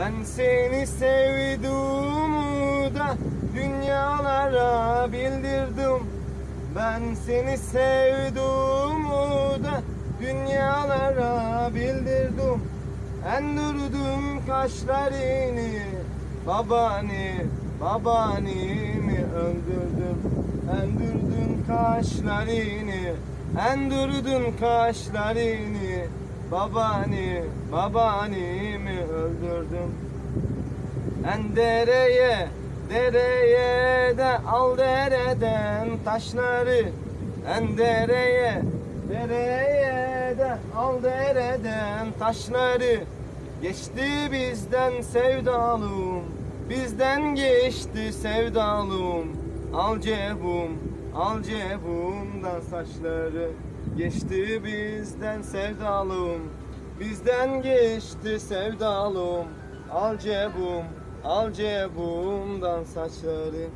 Ben seni sevdiğimi da dünyalara bildirdim. Ben seni sevdiğimi da dünyalara bildirdim. Endürdüm kaşlarını Babanı, babanimi öldürdüm. Endürdüm kaşlarını Endürdüm kaşlarını Babanı, babanimi öldürdüm. En dereye, dereye de al dereden taşları. En dereye, dereye de al dereden taşları. Geçti bizden sevdalım, bizden geçti sevdalım Al cebum, al cebumdan saçları. Geçti bizden sevdalım, bizden geçti sevdalım Al cebum, al cebumdan saçları